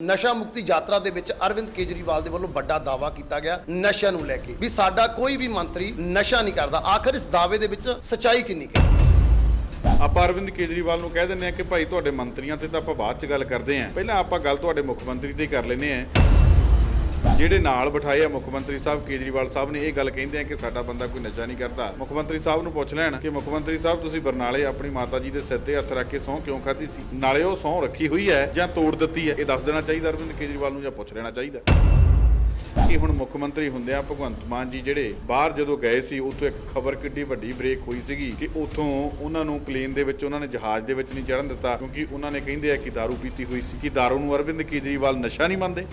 ਨਸ਼ਾ ਮੁਕਤੀ ਯਾਤਰਾ ਦੇ ਵਿੱਚ ਅਰਵਿੰਦ ਕੇਜਰੀਵਾਲ ਦੇ ਵੱਲੋਂ ਵੱਡਾ ਦਾਅਵਾ ਕੀਤਾ ਗਿਆ ਨਸ਼ਿਆਂ ਨੂੰ ਲੈ ਕੇ ਵੀ ਸਾਡਾ ਕੋਈ ਵੀ ਮੰਤਰੀ ਨਸ਼ਾ ਨਹੀਂ ਕਰਦਾ। ਆਖਰ ਇਸ ਦਾਅਵੇ ਦੇ ਵਿੱਚ ਸਚਾਈ ਕਿੰਨੀ ਹੈ? ਆਪਾਂ ਅਰਵਿੰਦ ਕੇਜਰੀਵਾਲ ਨੂੰ ਕਹਿ ਦਿੰਦੇ ਆ ਕਿ ਭਾਈ ਤੁਹਾਡੇ ਮੰਤਰੀਆਂ ਤੇ ਤਾਂ ਆਪਾਂ ਬਾਅਦ ਚ ਗੱਲ ਕਰਦੇ ਆਂ ਪਹਿਲਾਂ ਆਪਾਂ ਗੱਲ ਤੁਹਾਡੇ ਮੁੱਖ ਮੰਤਰੀ ਤੇ ਕਰ ਲੈਨੇ ਆ ਜਿਹੜੇ ਨਾਲ ਬਿਠਾਏ ਆ ਮੁੱਖ ਮੰਤਰੀ ਸਾਹਿਬ ਕੇਜਰੀਵਾਲ ਸਾਹਿਬ ਨੇ ਇਹ ਗੱਲ ਕਹਿੰਦੇ ਆ ਕਿ ਸਾਡਾ ਬੰਦਾ ਕੋਈ ਨਸ਼ਾ ਨਹੀਂ ਕਰਦਾ ਮੁੱਖ ਮੰਤਰੀ ਸਾਹਿਬ ਨੂੰ ਪੁੱਛ ਲੈਣ ਕਿ ਮੁੱਖ ਮੰਤਰੀ ਸਾਹਿਬ ਤੁਸੀਂ ਬਰਨਾਲੇ ਆਪਣੀ ਮਾਤਾ ਜੀ ਦੇ ਸਿਰ ਤੇ ਹੱਥ ਰੱਖ ਕੇ ਸਹੁੰ ਕਿਉਂ ਖਾਧੀ ਸੀ ਨਾਲੇ ਉਹ ਸਹੁੰ ਰੱਖੀ ਹੋਈ ਹੈ ਜਾਂ ਤੋੜ ਦਿੱਤੀ ਹੈ ਇਹ ਦੱਸ ਦੇਣਾ ਚਾਹੀਦਾ ਅਰਵਿੰਦ ਕੇਜਰੀਵਾਲ ਨੂੰ ਜਾਂ ਪੁੱਛ ਲੈਣਾ ਚਾਹੀਦਾ ਕਿ ਹੁਣ ਮੁੱਖ ਮੰਤਰੀ ਹੁੰਦੇ ਆ ਭਗਵੰਤ ਮਾਨ ਜੀ ਜਿਹੜੇ ਬਾਹਰ ਜਦੋਂ ਗਏ ਸੀ ਉਤੋਂ ਇੱਕ ਖਬਰ ਕਿੱਡੀ ਵੱਡੀ ਬ੍ਰੇਕ ਹੋਈ ਸੀਗੀ ਕਿ ਉਥੋਂ ਉਹਨਾਂ ਨੂੰ ਪਲੇਨ ਦੇ ਵਿੱਚ ਉਹਨਾਂ ਨੇ ਜਹਾਜ਼ ਦੇ ਵਿੱਚ ਨਹੀਂ ਚੜਨ ਦਿੱਤਾ ਕਿਉਂਕਿ ਉਹਨਾਂ ਨੇ ਕਹਿੰਦੇ ਆ ਕਿ दारू ਪੀਤੀ ਹੋਈ ਸੀ ਕਿ दारू ਨੂੰ ਅਰਵਿੰਦ ਕੇਜਰੀਵਾਲ ਨਸ਼ਾ ਨਹੀਂ ਮੰਨਦੇ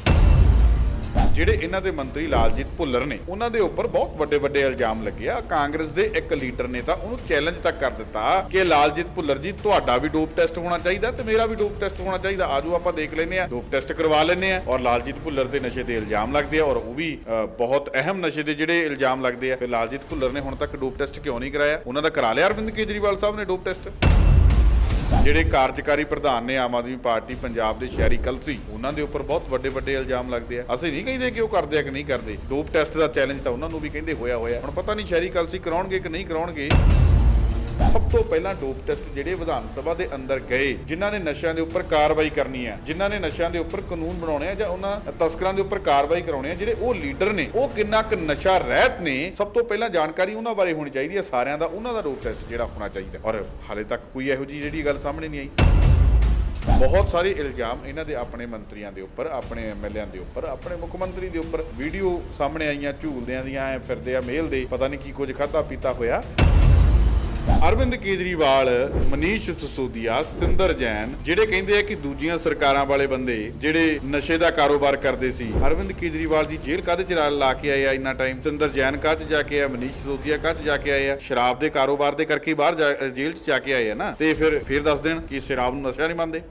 ਜਿਹੜੇ ਇਹਨਾਂ ਦੇ ਮੰਤਰੀ ਲਾਲਜੀਤ ਭੁੱਲਰ ਨੇ, ਉਹਨਾਂ ਦੇ ਉੱਪਰ ਬਹੁਤ ਵੱਡੇ ਵੱਡੇ ਇਲਜ਼ਾਮ ਲੱਗੇ ਆ। ਕਾਂਗਰਸ ਦੇ ਇੱਕ ਲੀਡਰ ਨੇ ਤਾਂ ਉਹਨੂੰ ਚੈਲੰਜ ਤੱਕ ਕਰ ਦਿੱਤਾ ਕਿ ਲਾਲਜੀਤ ਭੁੱਲਰ ਜੀ, ਤੁਹਾਡਾ ਵੀ ਡੋਪ ਟੈਸਟ ਹੋਣਾ ਚਾਹੀਦਾ ਤੇ ਮੇਰਾ ਵੀ ਡੋਪ ਟੈਸਟ ਹੋਣਾ ਚਾਹੀਦਾ। ਆਜੋ ਆਪਾਂ ਦੇਖ ਲੈਨੇ ਆ ਡੋਪ ਟੈਸਟ ਕਰਵਾ ਲੈਨੇ ਆ ਔਰ ਲਾਲਜੀਤ ਭੁੱਲਰ ਤੇ ਨਸ਼ੇ ਦੇ ਇਲਜ਼ਾਮ ਲੱਗਦੇ ਆ ਔਰ ਉਹ ਵੀ ਬਹੁਤ ਅਹਿਮ ਨਸ਼ੇ ਦੇ ਜਿਹੜੇ ਇਲਜ਼ਾਮ ਲੱਗਦੇ ਆ। ਫਿਰ ਲਾਲਜੀਤ ਭੁੱਲਰ ਨੇ ਹੁਣ ਤੱਕ ਡੋਪ ਟੈਸਟ ਕਿਉਂ ਨਹੀਂ ਕਰਾਇਆ? ਉਹਨਾਂ ਦਾ ਕਰਾ ਲਿਆ ਅਰਵਿੰਦ ਕੇਜਰੀਵਾਲ ਸਾਹਿਬ ਨੇ ਡੋਪ ਟੈਸਟ। ਜਿਹੜੇ ਕਾਰਜਕਾਰੀ ਪ੍ਰਧਾਨ ਨੇ ਆਮ ਆਦਮੀ ਪਾਰਟੀ ਪੰਜਾਬ ਦੇ ਸ਼ਹਿਰੀ ਕਲਸੀ ਉਹਨਾਂ ਦੇ ਉੱਪਰ ਬਹੁਤ ਵੱਡੇ ਵੱਡੇ ਇਲਜ਼ਾਮ ਲੱਗਦੇ ਆ। ਅਸੀਂ ਨਹੀਂ ਕਹਿੰਦੇ ਕਿ ਉਹ ਕਰਦੇ ਆ ਕਿ ਨਹੀਂ ਕਰਦੇ। ਡੋਪ ਟੈਸਟ ਦਾ ਚੈਲੰਜ ਤਾਂ ਉਹਨਾਂ ਨੂੰ ਵੀ ਕਹਿੰਦੇ ਹੋਇਆ ਹੋਇਆ। ਹੁਣ ਪਤਾ ਨਹੀਂ ਸ਼ਹਿਰੀ ਕਲਸੀ ਕਰਾਉਣਗੇ ਕਿ ਨਹੀਂ ਕਰਾਉਣਗੇ। ਸਭ ਤੋਂ ਪਹਿਲਾਂ ਡੋਪ ਟੈਸਟ ਜਿਹੜੇ ਵਿਧਾਨ ਸਭਾ ਦੇ ਅੰਦਰ ਗਏ, ਜਿਨ੍ਹਾਂ ਨੇ ਨਸ਼ਿਆਂ ਦੇ ਉੱਪਰ ਕਾਰਵਾਈ ਕਰਨੀ ਹੈ, ਜਿਨ੍ਹਾਂ ਨੇ ਨਸ਼ਿਆਂ ਦੇ ਉੱਪਰ ਕਾਨੂੰਨ ਬਣਾਉਣੇ ਆ ਜਾਂ ਉਹਨਾਂ ਤਸਕਰਾਂ ਦੇ ਉੱਪਰ ਕਾਰਵਾਈ ਕਰਾਉਣੀ ਹੈ ਜਿਹੜੇ ਉਹ ਲੀਡਰ ਨੇ, ਉਹ ਕਿੰਨਾ ਕੁ ਨਸ਼ਾ ਰਹਿਤ ਨੇ, ਸਭ ਤੋਂ ਪਹਿਲਾਂ ਜਾਣਕਾਰੀ ਉਹਨਾਂ ਬਾਰੇ ਹੋਣੀ ਚਾਹੀਦੀ ਹੈ, ਸਾਰਿਆਂ ਦਾ, ਉਹਨਾਂ ਦਾ ਡੋਪ ਟੈਸਟ ਜਿਹੜਾ ਹੋਣਾ ਚਾਹੀਦਾ। ਔਰ ਹਾਲੇ ਤੱਕ ਕੋਈ ਇਹੋ ਜਿਹੀ ਜਿਹੜੀ ਗੱਲ ਸਾਹਮਣੇ ਨਹੀਂ ਆਈ। ਬਹੁਤ ਸਾਰੇ ਇਲਜ਼ਾਮ ਇਹਨਾਂ ਦੇ ਆਪਣੇ ਮੰਤਰੀਆਂ ਦੇ ਉੱਪਰ, ਆਪਣੇ ਐਮਐਲਏਆਂ ਦੇ ਉੱਪਰ, ਆਪਣੇ ਮੁੱਖ ਮੰਤਰੀ ਦੇ ਉੱਪਰ ਵੀਡੀਓ ਸਾਹਮਣੇ ਆਈਆਂ, ਝੂਲਦਿਆਂ ਦੀਆਂ, ਐ ਫਿਰਦੇ ਆ, ਮੇਲ ਦੇ, ਪਤਾ ਨਹੀਂ ਕੀ ਕੁਝ ਖਾਧਾ ਪੀਤਾ ਹੋਇਆ। ਅਰਵਿੰਦ ਕੇਜਰੀਵਾਲ, ਮਨੀਸ਼ ਸਸੋਦੀਆ, ਸਤਿੰਦਰ ਜੈਨ, ਜਿਹੜੇ ਕਹਿੰਦੇ ਆ ਕਿ ਦੂਜੀਆਂ ਸਰਕਾਰਾਂ ਵਾਲੇ ਬੰਦੇ ਜਿਹੜੇ ਨਸ਼ੇ ਦਾ ਕਾਰੋਬਾਰ ਕਰਦੇ ਸੀ, ਅਰਵਿੰਦ ਕੇਜਰੀਵਾਲ ਜੀ ਜੇਲ੍ਹ ਕਾਹਦੇ ਚ ਲਾ ਕੇ ਆਏ ਆ ਇੰਨਾ ਟਾਈਮ ਸਤਿੰਦਰ ਜੈਨ ਕਾਹ ਚ ਜਾ ਕੇ ਆ? ਮਨੀਸ਼ ਸਸੋਦੀਆ ਕਾਹ ਚ ਜਾ ਕੇ ਆਏ ਆ? ਸ਼ਰਾਬ ਦੇ ਕਾਰੋਬਾਰ ਦੇ ਕਰਕੇ ਬਾਹਰ ਜਾ- ਜੇਲ੍ਹ ਚ ਜਾ ਕੇ ਆਏ ਆ ਨਾ? ਤੇ ਫਿਰ ਫਿਰ ਦੱਸ ਦੇਣ ਕਿ ਸ਼ਰਾਬ ਨੂੰ ਨਸ਼ਾ ਨਹੀਂ ਮੰਨਦੇ।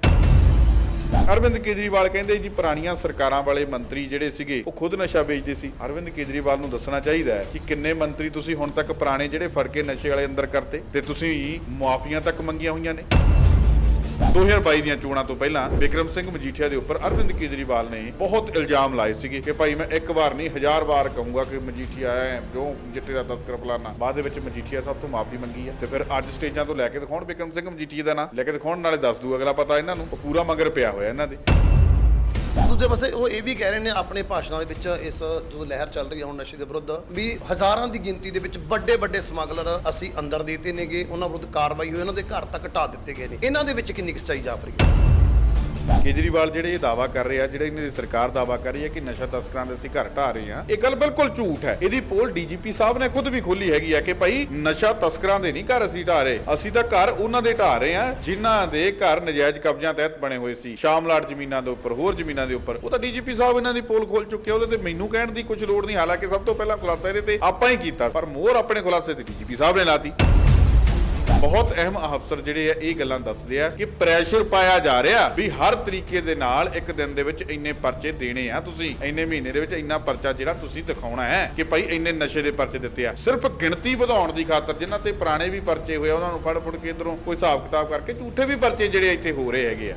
ਅਰਵਿੰਦ ਕੇਜਰੀਵਾਲ ਕਹਿੰਦੇ ਜੀ ਪੁਰਾਣੀਆਂ ਸਰਕਾਰਾਂ ਵਾਲੇ ਮੰਤਰੀ ਜਿਹੜੇ ਸੀਗੇ, ਉਹ ਖੁਦ ਨਸ਼ਾ ਵੇਚਦੇ ਸੀ। ਅਰਵਿੰਦ ਕੇਜਰੀਵਾਲ ਨੂੰ ਦੱਸਣਾ ਚਾਹੀਦਾ ਹੈ ਕਿ ਕਿੰਨੇ ਮੰਤਰੀ ਤੁਸੀਂ ਹੁਣ ਤੱਕ ਪੁਰਾਣੇ ਜਿਹੜੇ ਫੜ ਕੇ ਨਸ਼ੇ ਵਾਲੇ ਅੰਦਰ ਕਰਤੇ ਤੇ ਤੁਸੀਂ ਮੁਆਫੀਆਂ ਤੱਕ ਮੰਗੀਆਂ ਹੋਈਆਂ ਨੇ? 2022 ਦੀਆਂ ਚੋਣਾਂ ਤੋਂ ਪਹਿਲਾਂ ਵਿਕਰਮ ਸਿੰਘ ਮਜੀਠੀਆ ਦੇ ਉੱਪਰ ਅਰਵਿੰਦ ਕੇਜਰੀਵਾਲ ਨੇ ਬਹੁਤ ਇਲਜ਼ਾਮ ਲਾਏ ਸੀਗੇ ਕਿ ਭਾਈ ਮੈਂ ਇੱਕ ਵਾਰ ਨਹੀਂ, ਹਜ਼ਾਰ ਵਾਰ ਕਹੂੰਗਾ ਕਿ ਮਜੀਠੀਆ ਹੈ ਜੋ ਜਿੱਤੇ ਦਾ ਤਸਕਰ ਫਲਾਨਾ। ਬਾਅਦ ਦੇ ਵਿੱਚ ਮਜੀਠੀਆ ਸਭ ਤੋਂ ਮਾਫੀ ਮੰਗੀ ਹੈ ਤੇ ਫਿਰ ਅੱਜ ਸਟੇਜਾਂ ਤੋਂ ਲੈ ਕੇ ਦਿਖਾਉਣ ਵਿਕਰਮ ਸਿੰਘ ਮਜੀਠੀਆ ਦਾ ਨਾਂ, ਲੈ ਕੇ ਦਿਖਾਉਣ, ਨਾਲੇ ਦੱਸ ਦੂ, ਅਗਲਾ ਪਤਾ ਇਹਨਾਂ ਨੂੰ ਪੂਰਾ ਮਗਰ ਪਿਆ ਹੋਇਆ ਇਹਨਾਂ ਦੇ। ਦੂਜੇ ਪਾਸੇ ਉਹ ਇਹ ਵੀ ਕਹਿ ਰਹੇ ਨੇ ਆਪਣੇ ਭਾਸ਼ਣਾਂ ਦੇ ਵਿੱਚ ਇਸ ਜਦੋਂ ਲਹਿਰ ਚੱਲ ਰਹੀ ਹੈ ਹੁਣ ਨਸ਼ੇ ਦੇ ਵਿਰੁੱਧ, ਵੀ ਹਜ਼ਾਰਾਂ ਦੀ ਗਿਣਤੀ ਦੇ ਵਿੱਚ ਵੱਡੇ ਵੱਡੇ ਸਮਗਲਰ ਅਸੀਂ ਅੰਦਰ ਦੇਤੇ ਨੇਗੇ, ਉਹਨਾਂ ਵਿਰੁੱਧ ਕਾਰਵਾਈ ਹੋਈ, ਉਹਨਾਂ ਦੇ ਘਰ ਤੱਕ ਢਾ ਦਿੱਤੇ ਗਏ ਨੇ। ਇਹਨਾਂ ਦੇ ਵਿੱਚ ਕਿੰਨੀ ਕੁ ਸੱਚਾਈ ਜਾਪ ਰਹੀ ਹੈ? ਕੇਜਰੀਵਾਲ ਜਿਹੜੇ ਇਹ ਦਾਵਾ ਕਰ ਰਹੇ ਆ, ਜਿਹੜੇ ਇਹਨਾਂ ਦੀ ਸਰਕਾਰ ਦਾਵਾ ਕਰ ਰਹੀ ਹੈ ਕਿ ਨਸ਼ਾ ਤਸਕਰਾਂ ਦੇ ਅਸੀਂ ਘਰ ਢਾ ਰਹੇ ਆ ਇਹ ਗੱਲ ਬਿਲਕੁਲ ਝੂਠ ਹੈ। ਇਹਦੀ ਪੋਲ ਡੀਜੀਪੀ ਸਾਹਿਬ ਨੇ ਖੁਦ ਵੀ ਖੋਲੀ ਹੈਗੀ ਆ ਕਿ ਭਾਈ ਨਸ਼ਾ ਤਸਕਰਾਂ ਦੇ ਨਹੀਂ ਘਰ ਅਸੀਂ ਢਾ ਰਹੇ, ਅਸੀਂ ਤਾਂ ਘਰ ਉਹਨਾਂ ਦੇ ਢਾ ਰਹੇ ਆ ਜਿਨ੍ਹਾਂ ਦੇ ਘਰ ਨਜਾਇਜ਼ ਕਬਜ਼ਿਆਂ ਤਹਿਤ ਬਣੇ ਹੋਏ ਸੀ। ਸ਼ਾਮਲਾਟ ਜ਼ਮੀਨਾਂ ਦੇ ਉੱਪਰ, ਹੋਰ ਜ਼ਮੀਨਾਂ ਦੇ ਉੱਪਰ, ਉਹ ਤਾਂ ਡੀਜੀਪੀ ਸਾਹਿਬ ਇਹਨਾਂ ਦੀ ਪੋਲ ਖੋਲ ਚੁੱਕੇ ਉਹਦੇ ਤੇ ਮੈਨੂੰ ਕਹਿਣ ਦੀ ਕੁਝ ਲੋੜ ਨਹੀਂ, ਹਾਲਾਂਕਿ ਸਭ ਤੋਂ ਪਹਿਲਾਂ ਖੁਲਾਸਾ ਇਹਦੇ ਤੇ ਆਪਾਂ ਹੀ ਕੀਤਾ, ਪਰ ਮੋਹਰ ਆਪਣੇ ਖੁਲਾਸੇ ਤੇ ਡੀਜੀਪੀ ਸਾਹਿਬ ਨੇ ਲਾਤੀ। ਬਹੁਤ ਅਹਿਮ ਅਫਸਰ ਜਿਹੜੇ ਆ, ਇਹ ਗੱਲਾਂ ਦੱਸਦੇ ਆ ਕਿ ਪ੍ਰੈਸ਼ਰ ਪਾਇਆ ਜਾ ਰਿਹਾ ਵੀ ਹਰ ਤਰੀਕੇ ਦੇ ਨਾਲ ਇੱਕ ਦਿਨ ਦੇ ਵਿੱਚ ਇੰਨੇ ਪਰਚੇ ਦੇਣੇ ਆ ਤੁਸੀਂ। ਇੰਨੇ ਮਹੀਨੇ ਦੇ ਵਿੱਚ ਇੰਨਾ ਪਰਚਾ ਜਿਹੜਾ ਤੁਸੀਂ ਦਿਖਾਉਣਾ ਹੈ ਕਿ ਭਾਈ ਇੰਨੇ ਨਸ਼ੇ ਦੇ ਪਰਚੇ ਦਿੱਤੇ ਆ। ਸਿਰਫ ਗਿਣਤੀ ਵਧਾਉਣ ਦੀ ਖਾਤਰ ਜਿਨ੍ਹਾਂ ਤੇ ਪੁਰਾਣੇ ਵੀ ਪਰਚੇ ਹੋਏ ਆ, ਉਹਨਾਂ ਨੂੰ ਫੜ ਫੜ ਕੇ ਇਧਰੋਂ ਕੋਈ ਹਿਸਾਬ ਕਿਤਾਬ ਕਰਕੇ ਝੂਠੇ ਵੀ ਪਰਚੇ ਜਿਹੜੇ ਇੱਥੇ ਹੋ ਰਹੇ ਹੈਗੇ ਆ।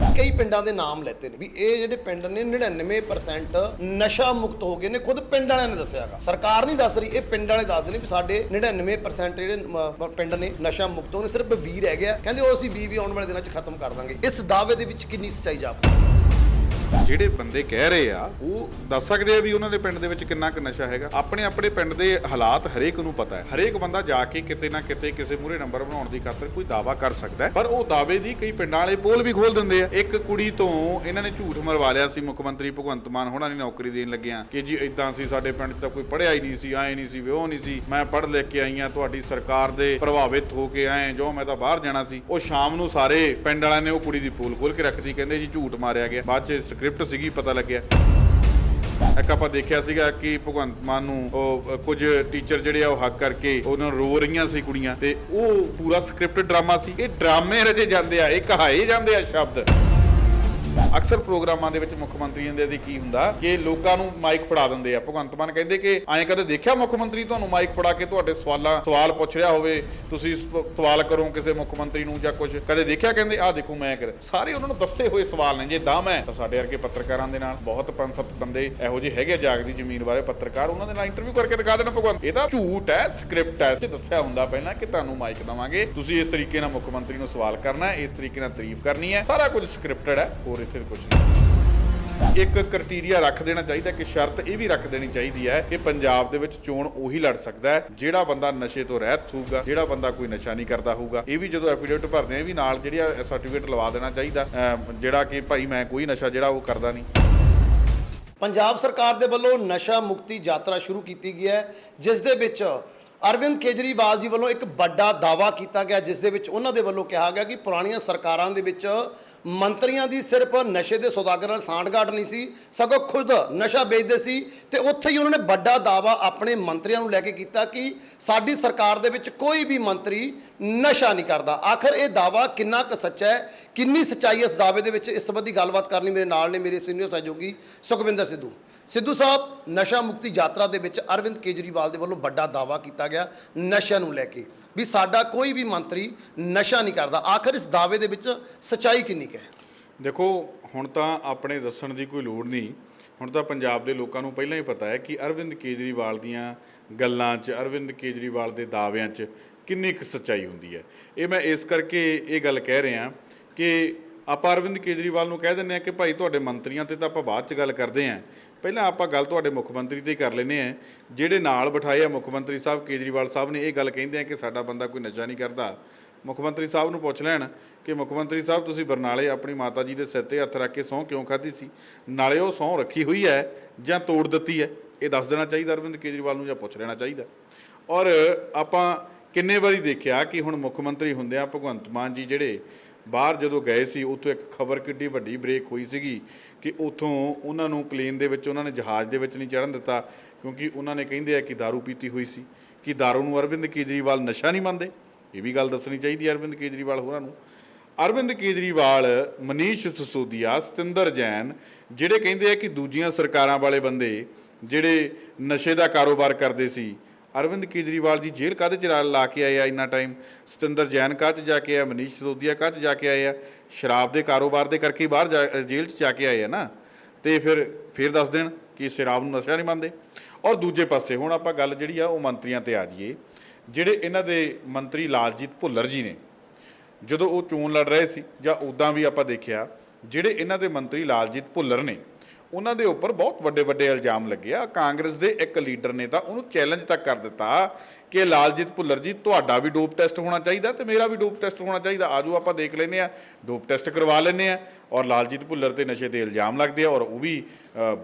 ਕਈ ਪਿੰਡਾਂ ਦੇ ਨਾਮ ਲੈਤੇ ਨੇ ਵੀ ਇਹ ਜਿਹੜੇ ਪਿੰਡ ਨੇ 99% ਨਸ਼ਾ ਮੁਕਤ ਹੋ ਗਏ ਨੇ ਖੁਦ ਪਿੰਡ ਵਾਲਿਆਂ ਨੇ ਦੱਸਿਆਗਾ ਸਰਕਾਰ ਨਹੀਂ ਦੱਸ ਰਹੀ ਇਹ ਪਿੰਡ ਵਾਲੇ ਦੱਸਦੇ ਨੇ ਵੀ ਸਾਡੇ 99% ਜਿਹੜੇ ਅਮ, ਪਿੰਡ ਨੇ ਨਸ਼ਾ ਮੁਕਤ ਹੋ ਨੇ ਸਿਰਫ 20 ਰਹਿ ਗਿਆ। ਕਹਿੰਦੇ ਉਹ ਅਸੀਂ 20 ਵੀ ਆਉਣ ਵਾਲੇ ਦਿਨਾਂ 'ਚ ਖਤਮ ਕਰ ਦਾਂਗੇ। ਇਸ ਦਾਅਵੇ ਦੇ ਵਿੱਚ ਕਿੰਨੀ ਸੱਚਾਈ ਜਾਪ ਜਿਹੜੇ ਬੰਦੇ ਕਹਿ ਰਹੇ ਆ, ਉਹ ਦੱਸ ਸਕਦੇ ਆ ਵੀ ਉਹਨਾਂ ਦੇ ਪਿੰਡ ਦੇ ਵਿੱਚ ਕਿੰਨਾ ਕੁ ਨਸ਼ਾ ਹੈਗਾ। ਆਪਣੇ ਆਪਣੇ ਪਿੰਡ ਦੇ ਹਾਲਾਤ ਹਰੇਕ ਨੂੰ ਪਤਾ ਹੈ। ਹਰੇਕ ਬੰਦਾ ਜਾ ਕੇ ਕਿਤੇ ਨਾ ਕਿਤੇ ਕਿਸੇ ਮੂਰੇ ਨੰਬਰ ਬਣਾਉਣ ਦੀ ਖਾਤਰ ਕੋਈ ਦਾਵਾ ਕਰ ਸਕਦਾ ਹੈ। ਪਰ ਉਹ ਦਾਅਵੇ ਦੀ ਕਈ ਪਿੰਡਾਂ ਵਾਲੇ ਪੋਲ ਵੀ ਖੋਲ ਦਿੰਦੇ ਆ। ਇੱਕ ਕੁੜੀ ਤੋਂ ਇਹਨਾਂ ਨੇ ਝੂਠ ਮਰਵਾ ਲਿਆ ਸੀ। ਮੁੱਖ ਮੰਤਰੀ ਭਗਵੰਤ ਮਾਨ ਹੋਣਾ ਨੇ ਨੌਕਰੀ ਦੇਣ ਲੱਗਿਆ ਕਿ ਜੀ ਇਦਾਂ ਸੀ, ਸਾਡੇ ਪਿੰਡ ਤਾਂ ਕੋਈ ਪੜਿਆ ਹੀ ਨਹੀਂ ਸੀ, ਆਏ ਨਹੀਂ ਸੀ, ਵਿਆਹ ਨਹੀਂ ਸੀ। ਮੈਂ ਪੜ੍ਹ ਲਿਖ ਕੇ ਆਈ ਆ ਤੁਹਾਡੀ ਸਰਕਾਰ ਦੇ ਪ੍ਰਭਾਵਿਤ ਹੋ ਕੇ ਆਏ ਜੋ, ਮੈਂ ਤਾਂ ਬਾਹਰ ਜਾਣਾ ਸੀ। ਉਹ ਸ਼ਾਮ ਨੂੰ ਸਾਰੇ ਪਿੰਡ ਵਾਲਿਆਂ ਨੇ ਉਹ ਕੁੜੀ ਦੀ ਪੋਲ ਖੋਲ ਕੇ ਰੱਖਦੀ ਕਹਿੰਦੇ ਜੀ ਝੂਠ ਮਾਰਿਆ ਗਿਆ। ਬਾਅਦ 'ਚ ਸਕ੍ਰਿਪਟ ਸੀਗੀ ਪਤਾ ਲੱਗਿਆ। ਇੱਕ ਆਪਾਂ ਦੇਖਿਆ ਸੀਗਾ ਕਿ ਭਗਵੰਤ ਮਾਨ ਨੂੰ ਉਹ ਅ, ਕੁਝ ਟੀਚਰ ਜਿਹੜੇ ਆ ਉਹ ਹੱਕ ਕਰਕੇ ਉਹਨਾਂ ਨੂੰ ਰੋ ਰਹੀਆਂ ਸੀ ਕੁੜੀਆਂ ਤੇ ਉਹ ਪੂਰਾ ਸਕ੍ਰਿਪਟ ਡਰਾਮਾ ਸੀ। ਇਹ ਡਰਾਮੇ ਰਚੇ ਜਾਂਦੇ ਆ ਇਹ ਕਹਾਏ ਜਾਂਦੇ ਆ ਸ਼ਬਦ। ਅਕਸਰ ਪ੍ਰੋਗਰਾਮਾਂ ਦੇ ਵਿੱਚ ਮੁੱਖ ਮੰਤਰੀਆਂ ਦੇ ਦੀ ਕੀ ਹੁੰਦਾ, ਕਿ ਲੋਕਾਂ ਨੂੰ ਮਾਈਕ ਫੜਾ ਦਿੰਦੇ ਆ। ਭਗਵੰਤ ਮਾਨ ਕਹਿੰਦੇ ਕਿ ਐਂ ਕਦੇ ਦੇਖਿਆ ਮੁੱਖ ਮੰਤਰੀ ਤੁਹਾਨੂੰ ਮਾਈਕ ਫੜਾ ਕੇ ਤੁਹਾਡੇ ਸਵਾਲਾਂ, ਸਵਾਲ ਪੁੱਛ ਰਿਹਾ ਹੋਵੇ, ਤੁਸੀਂ ਸਵਾਲ ਕਰੋ ਕਿਸੇ ਮੁੱਖ ਮੰਤਰੀ ਨੂੰ ਜਾਂ ਕੁਝ ਕਦੇ ਦੇਖਿਆ ਕਹਿੰਦੇ, ਆਹ ਦੇਖੋ ਮੈਂ ਕਰ ਸਾਰੇ ਉਹਨਾਂ ਨੂੰ ਦੱਸੇ ਹੋਏ ਸਵਾਲ ਨੇ, ਜੇ ਦਮ ਹੈ ਤਾਂ ਸਾਡੇ ਵਰਗੇ ਪੱਤਰਕਾਰਾਂ ਦੇ ਨਾਲ ਬਹੁਤ ਪੰਜ ਸੱਤ ਬੰਦੇ ਇਹੋ ਜਿਹੇ ਹੈਗੇ ਜਾਗਦੀ ਜ਼ਮੀਨ ਬਾਰੇ ਪੱਤਰਕਾਰ, ਉਹਨਾਂ ਦੇ ਨਾਲ ਇੰਟਰਵਿਊ ਕਰਕੇ ਦਿਖਾ ਦੇਣਾ ਭਗਵੰਤ। ਇਹ ਤਾਂ ਝੂਠ ਹੈ ਸਕ੍ਰਿਪਟ ਹੈ ਤੇ ਦੱਸਿਆ ਹੁੰਦਾ ਪਹਿਲਾਂ ਕਿ ਤੁਹਾਨੂੰ ਮਾਈਕ ਦਵਾਂਗੇ। ਤੁਸੀਂ ਇਸ ਤਰੀਕੇ ਨਾਲ ਮੁੱਖ ਮੰਤਰੀ ਨੂੰ ਸਵਾਲ ਕਰਨਾ ਹੈ ਇਸ ਤਰੀਕੇ ਨਾਲ ਤਾਰੀਫ ਕਰਨੀ ਹੈ। ਸਾਰਾ ਕੁਝ ਸਕ੍ਰਿਪਟਡ ਹੈ, ਹੋਰ ਇੱਥੇ ਕੁਝ ਨਹੀਂ। ਇੱਕ ਕ੍ਰਾਈਟੇਰੀਆ ਰੱਖ ਦੇਣਾ ਚਾਹੀਦਾ ਕਿ ਸ਼ਰਤ ਇਹ ਵੀ ਰੱਖ ਦੇਣੀ ਚਾਹੀਦੀ ਹੈ ਕਿ ਪੰਜਾਬ ਦੇ ਵਿੱਚ ਚੋਣ ਉਹੀ ਲੜ ਸਕਦਾ ਹੈ, ਜਿਹੜਾ ਬੰਦਾ ਨਸ਼ੇ ਤੋਂ ਰਹਿਤ ਹੋਊਗਾ, ਜਿਹੜਾ ਬੰਦਾ ਕੋਈ ਨਸ਼ਾ ਨਹੀਂ ਕਰਦਾ ਹੋਊਗਾ। ਇਹ ਵੀ ਜਦੋਂ ਐਫੀਡੇਵਿਟ ਭਰਦੇ ਆ ਇਹ ਵੀ ਨਾਲ ਜਿਹੜੀ ਸਰਟੀਫਿਕੇਟ ਲਵਾ ਦੇਣਾ ਚਾਹੀਦਾ ਜਿਹੜਾ ਕਿ ਭਾਈ ਮੈਂ ਕੋਈ ਨਸ਼ਾ ਜਿਹੜਾ ਉਹ ਕਰਦਾ ਨਹੀਂ। ਪੰਜਾਬ ਸਰਕਾਰ ਦੇ ਵੱਲੋਂ ਨਸ਼ਾ ਮੁਕਤੀ ਯਾਤਰਾ ਸ਼ੁਰੂ ਕੀਤੀ ਗਈ ਹੈ, ਜਿਸ ਦੇ ਵਿੱਚ ਅਰਵਿੰਦ ਕੇਜਰੀਵਾਲ ਜੀ ਵੱਲੋਂ ਇੱਕ ਵੱਡਾ ਦਾਵਾ ਕੀਤਾ ਗਿਆ, ਜਿਸ ਦੇ ਵਿੱਚ ਉਹਨਾਂ ਦੇ ਵੱਲੋਂ ਕਿਹਾ ਗਿਆ ਕਿ ਪੁਰਾਣੀਆਂ ਸਰਕਾਰਾਂ ਦੇ ਵਿੱਚ ਮੰਤਰੀਆਂ ਦੀ ਸਿਰਫ ਨਸ਼ੇ ਦੇ ਸੌਦਾਗਰਾਂ ਨਾਲ ਸਾਂਠਗਾਂਠ ਨਹੀਂ ਸੀ, ਸਗੋਂ ਖੁਦ ਨਸ਼ਾ ਵੇਚਦੇ ਸੀ ਤੇ ਉੱਥੇ ਹੀ ਉਹਨਾਂ ਨੇ ਵੱਡਾ ਦਾਵਾ ਆਪਣੇ ਮੰਤਰੀਆਂ ਨੂੰ ਲੈ ਕੇ ਕੀਤਾ ਕਿ ਸਾਡੀ ਸਰਕਾਰ ਦੇ ਵਿੱਚ ਕੋਈ ਵੀ ਮੰਤਰੀ ਨਸ਼ਾ ਨਹੀਂ ਕਰਦਾ। ਆਖਰ ਇਹ ਦਾਵਾ ਕਿੰਨਾ ਕੁ ਸੱਚਾ ਹੈ? ਕਿੰਨੀ ਸੱਚਾਈ ਇਸ ਦਾਅਵੇ ਦੇ ਵਿੱਚ ਇਸ ਸੰਬੰਧੀ ਗੱਲਬਾਤ ਕਰਨ ਲਈ ਮੇਰੇ ਨਾਲ ਨੇ, ਮੇਰੇ ਸੀਨੀਅਰ ਸਹਿਯੋਗੀ ਸੁਖਵਿੰਦਰ ਸਿੱਧੂ। ਸਿੱਧੂ ਸਾਹਿਬ, ਨਸ਼ਾ ਮੁਕਤੀ ਯਾਤਰਾ ਦੇ ਵਿੱਚ ਅਰਵਿੰਦ ਕੇਜਰੀਵਾਲ ਦੇ ਵੱਲੋਂ ਵੱਡਾ ਦਾਵਾ ਕੀਤਾ ਗਿਆ ਨਸ਼ਿਆਂ ਨੂੰ ਲੈ ਕੇ। ਵੀ ਸਾਡਾ ਕੋਈ ਵੀ ਮੰਤਰੀ ਨਸ਼ਾ ਨਹੀਂ ਕਰਦਾ। ਆਖਰ ਇਸ ਦਾਅਵੇ ਦੇ ਵਿੱਚ ਸਚਾਈ ਕਿੰਨੀ ਕੁ ਹੈ? ਦੇਖੋ, ਹੁਣ ਤਾਂ ਆਪਣੇ ਦੱਸਣ ਦੀ ਕੋਈ ਲੋੜ ਨਹੀਂ। ਹੁਣ ਤਾਂ ਪੰਜਾਬ ਦੇ ਲੋਕਾਂ ਨੂੰ ਪਹਿਲਾਂ ਹੀ ਪਤਾ ਹੈ ਕਿ ਅਰਵਿੰਦ ਕੇਜਰੀਵਾਲ ਦੀਆਂ ਗੱਲਾਂ 'ਚ, ਅਰਵਿੰਦ ਕੇਜਰੀਵਾਲ ਦੇ ਦਾਅਵਿਆਂ 'ਚ ਕਿੰਨੀ ਕੁ ਸੱਚਾਈ ਹੁੰਦੀ ਹੈ। ਇਹ ਮੈਂ ਇਸ ਕਰਕੇ ਇਹ ਗੱਲ ਕਹਿ ਰਿਹਾ ਕਿ ਆਪਾਂ ਅਰਵਿੰਦ ਕੇਜਰੀਵਾਲ ਨੂੰ ਕਹਿ ਦਿੰਦੇ ਆ ਕਿ ਭਾਈ ਤੁਹਾਡੇ ਮੰਤਰੀਆਂ ਤੇ ਤਾਂ ਆਪਾਂ ਬਾਅਦ 'ਚ ਗੱਲ ਕਰਦੇ ਆਂ ਪਹਿਲਾਂ ਆਪਾਂ ਗੱਲ ਤੁਹਾਡੇ ਮੁੱਖ ਮੰਤਰੀ ਤੇ ਕਰ ਲੈਨੇ ਆ ਜਿਹੜੇ ਨਾਲ ਬਿਠਾਏ ਆ ਮੁੱਖ ਮੰਤਰੀ ਸਾਹਿਬ ਕੇਜਰੀਵਾਲ ਸਾਹਿਬ ਨੇ ਇਹ ਗੱਲ ਕਹਿੰਦੇ ਆ ਕਿ ਸਾਡਾ ਬੰਦਾ ਕੋਈ ਨਸ਼ਾ ਨਹੀਂ ਕਰਦਾ। ਮੁੱਖ ਮੰਤਰੀ ਸਾਹਿਬ ਨੂੰ ਪੁੱਛ ਲੈਣ ਕਿ ਮੁੱਖ ਮੰਤਰੀ ਸਾਹਿਬ, ਤੁਸੀਂ ਬਰਨਾਲੇ ਆਪਣੀ ਮਾਤਾ ਜੀ ਦੇ ਸਿਰ ਤੇ ਹੱਥ ਰੱਖ ਕੇ ਸਹੁੰ ਕਿਉਂ ਖਾਧੀ ਸੀ? ਨਾਲੇ ਉਹ ਸਹੁੰ ਰੱਖੀ ਹੋਈ ਹੈ ਜਾਂ ਤੋੜ ਦਿੱਤੀ ਹੈ? ਇਹ ਦੱਸ ਦੇਣਾ ਚਾਹੀਦਾ ਅਰਵਿੰਦ ਕੇਜਰੀਵਾਲ ਨੂੰ ਜਾਂ ਪੁੱਛ ਲੈਣਾ ਚਾਹੀਦਾ। ਔਰ ਆਪਾਂ ਕਿੰਨੇ ਵਾਰੀ ਦੇਖਿਆ ਕਿ ਹੁਣ ਮੁੱਖ ਮੰਤਰੀ ਹੁੰਦੇ ਆ ਭਗਵੰਤ ਮਾਨ ਜੀ ਜਿਹੜੇ ਬਾਹਰ ਜਦੋਂ ਗਏ ਸੀ ਉੱਥੋਂ ਇੱਕ ਖਬਰ ਕਿੱਡੀ ਵੱਡੀ ਬ੍ਰੇਕ ਹੋਈ ਸੀਗੀ ਕਿ ਉੱਥੋਂ ਉਹਨਾਂ ਨੂੰ ਪਲੇਨ ਦੇ ਵਿੱਚ ਉਹਨਾਂ ਨੇ ਜਹਾਜ਼ ਦੇ ਵਿੱਚ ਨਹੀਂ ਚੜ੍ਹਨ ਦਿੱਤਾ ਕਿਉਂਕਿ ਉਹਨਾਂ ਨੇ ਕਹਿੰਦੇ ਆ ਕਿ दारू ਪੀਤੀ ਹੋਈ ਸੀ ਕਿ दारू ਨੂੰ ਅਰਵਿੰਦ ਕੇਜਰੀਵਾਲ ਨਸ਼ਾ ਨਹੀਂ ਮੰਨਦੇ ਇਹ ਵੀ ਗੱਲ ਦੱਸਣੀ ਚਾਹੀਦੀ ਹੈ ਅਰਵਿੰਦ ਕੇਜਰੀਵਾਲ ਹੋਰਾਂ ਨੂੰ ਅਰਵਿੰਦ ਕੇਜਰੀਵਾਲ ਮਨੀਸ਼ ਸਿਸੋਦੀਆ ਸਤਿੰਦਰ ਜੈਨ ਜਿਹੜੇ ਕਹਿੰਦੇ ਆ ਕਿ ਦੂਜੀਆਂ ਸਰਕਾਰਾਂ ਵਾਲੇ ਬੰਦੇ ਜਿਹੜੇ ਨਸ਼ੇ ਦਾ ਕਾਰੋਬਾਰ ਕਰਦੇ ਸੀ ਅਰਵਿੰਦ ਕੇਜਰੀਵਾਲ ਜੀ ਜੇਲ੍ਹ ਕਾਹਦੇ ਚ ਲਾ- ਲਾ ਕੇ ਆਏ ਆ ਇੰਨਾ ਟਾਈਮ ਸਤਿੰਦਰ ਜੈਨ ਕਾਹ ਚ ਜਾ ਕੇ ਆ? ਮਨੀਸ਼ ਸਿਸੋਦੀਆ ਕਾਹ ਚ ਜਾ ਕੇ ਆਏ ਆ? ਸ਼ਰਾਬ ਦੇ ਕਾਰੋਬਾਰ ਦੇ ਕਰਕੇ ਬਾਹਰ ਜਾ- ਜੇਲ੍ਹ ਚ ਜਾ ਕੇ ਆਏ ਆ ਨਾ? ਤੇ ਫਿਰ ਫਿਰ ਦੱਸ ਦੇਣ ਕਿ ਸ਼ਰਾਬ ਨੂੰ ਨਸ਼ਾ ਨਹੀਂ ਮੰਨਦੇ। ਔਰ ਦੂਜੇ ਪਾਸੇ ਹੁਣ ਆਪਾਂ ਗੱਲ ਜਿਹੜੀ ਆ, ਉਹ ਮੰਤਰੀਆਂ ਤੇ ਆ ਜਾਈਏ। ਜਿਹੜੇ ਇਹਨਾਂ ਦੇ ਮੰਤਰੀ ਲਾਲਜੀਤ ਭੁੱਲਰ ਜੀ ਨੇ, ਜਦੋਂ ਉਹ ਚੋਣ ਲੜ ਰਹੇ ਸੀ ਜਾਂ ਉਦਾਂ ਵੀ ਆਪਾਂ ਦੇਖਿਆ, ਜਿਹੜੇ ਇਹਨਾਂ ਦੇ ਮੰਤਰੀ ਲਾਲਜੀਤ ਭੁੱਲਰ ਨੇ ਉਹਨਾਂ ਦੇ ਉੱਪਰ ਬਹੁਤ ਵੱਡੇ ਵੱਡੇ ਇਲਜ਼ਾਮ ਲੱਗੇ ਆ। ਕਾਂਗਰਸ ਦੇ ਇੱਕ ਲੀਡਰ ਨੇ ਤਾਂ ਉਹਨੂੰ ਚੈਲੰਜ ਤੱਕ ਕਰ ਦਿੱਤਾ ਕਿ ਲਾਲਜੀਤ ਭੁੱਲਰ ਜੀ, ਤੁਹਾਡਾ ਵੀ ਡੋਪ ਟੈਸਟ ਹੋਣਾ ਚਾਹੀਦਾ ਤੇ ਮੇਰਾ ਵੀ ਡੋਪ ਟੈਸਟ ਹੋਣਾ ਚਾਹੀਦਾ। ਆਜੋ ਆਪਾਂ ਦੇਖ ਲੈਨੇ ਆ ਡੋਪ ਟੈਸਟ ਕਰਵਾ ਲੈਨੇ ਆ ਔਰ ਲਾਲਜੀਤ ਭੁੱਲਰ ਤੇ ਨਸ਼ੇ ਦੇ ਇਲਜ਼ਾਮ ਲੱਗਦੇ ਆ ਔਰ ਉਹ ਵੀ